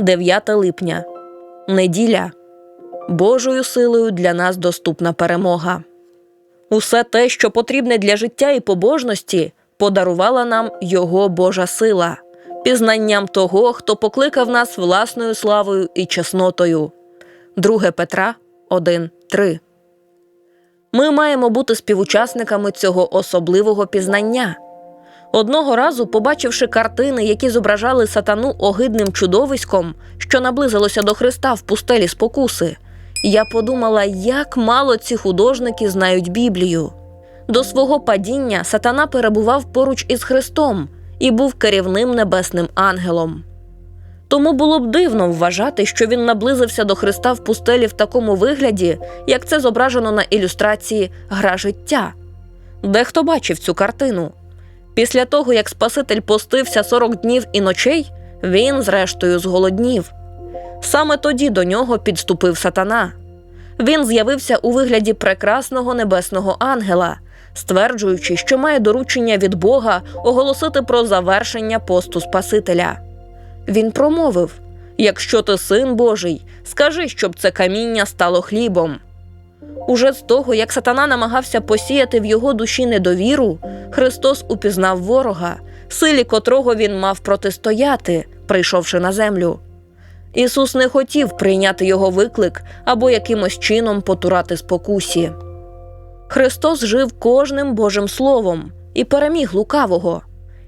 9 липня. Неділя. Божою силою для нас доступна перемога. Усе те, що потрібне для життя і побожності, подарувала нам Його Божа сила, пізнанням того, хто покликав нас власною славою і чеснотою. 2 Петра 1.3 Ми маємо бути співучасниками цього особливого пізнання. Одного разу, побачивши картини, які зображали сатану огидним чудовиськом, що наблизилося до Христа в пустелі спокуси, я подумала, як мало ці художники знають Біблію. До свого падіння сатана перебував поруч із Христом і був керівним небесним ангелом. Тому було б дивно вважати, що він наблизився до Христа в пустелі в такому вигляді, як це зображено на ілюстрації Гра життя. Дехто бачив цю картину. Після того, як Спаситель постився 40 днів і ночей, він, зрештою, зголоднів. Саме тоді до нього підступив сатана. Він з'явився у вигляді прекрасного небесного ангела, стверджуючи, що має доручення від Бога оголосити про завершення посту Спасителя. Він промовив: Якщо ти син Божий, скажи, щоб це каміння стало хлібом. Уже з того, як сатана намагався посіяти в його душі недовіру, Христос упізнав ворога, силі котрого він мав протистояти, прийшовши на землю. Ісус не хотів прийняти його виклик або якимось чином потурати спокусі. Христос жив кожним Божим Словом і переміг лукавого.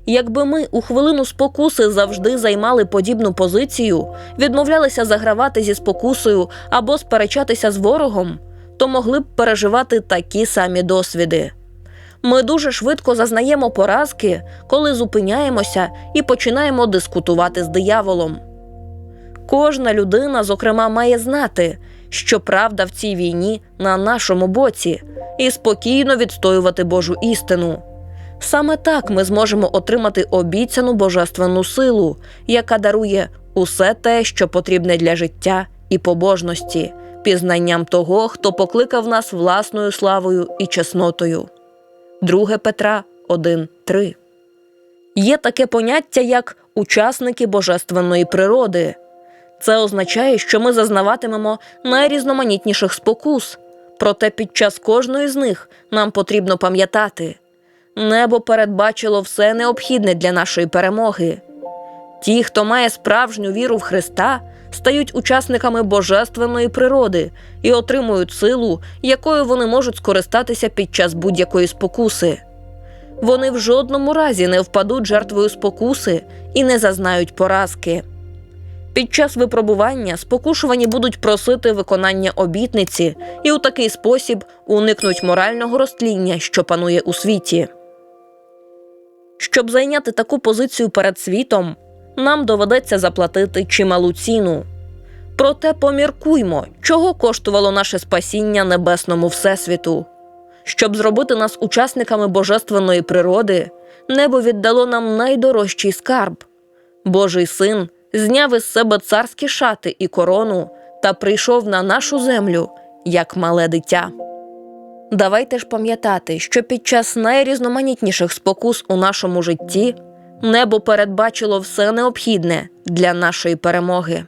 Якби ми у хвилину спокуси завжди займали подібну позицію, відмовлялися загравати зі спокусою або сперечатися з ворогом, то могли б переживати такі самі досвіди. Ми дуже швидко зазнаємо поразки, коли зупиняємося і починаємо дискутувати з дияволом. Кожна людина, зокрема, має знати, що правда в цій війні на нашому боці, і спокійно відстоювати Божу істину. Саме так ми зможемо отримати обіцяну божественну силу, яка дарує усе те, що потрібне для життя і побожності, пізнанням того, хто покликав нас власною славою і чеснотою. 2 Петра 1.3 Є таке поняття як учасники божественної природи. Це означає, що ми зазнаватимемо найрізноманітніших спокус, проте під час кожної з них нам потрібно пам'ятати небо передбачило все необхідне для нашої перемоги. Ті, хто має справжню віру в Христа, стають учасниками божественної природи і отримують силу, якою вони можуть скористатися під час будь-якої спокуси. Вони в жодному разі не впадуть жертвою спокуси і не зазнають поразки. Під час випробування спокушувані будуть просити виконання обітниці і у такий спосіб уникнуть морального розтління, що панує у світі. Щоб зайняти таку позицію перед світом, нам доведеться заплатити чималу ціну. Проте поміркуймо, чого коштувало наше спасіння небесному Всесвіту. Щоб зробити нас учасниками божественної природи, небо віддало нам найдорожчий скарб. Божий син зняв із себе царські шати і корону та прийшов на нашу землю як мале дитя. Давайте ж пам'ятати, що під час найрізноманітніших спокус у нашому житті небо передбачило все необхідне для нашої перемоги.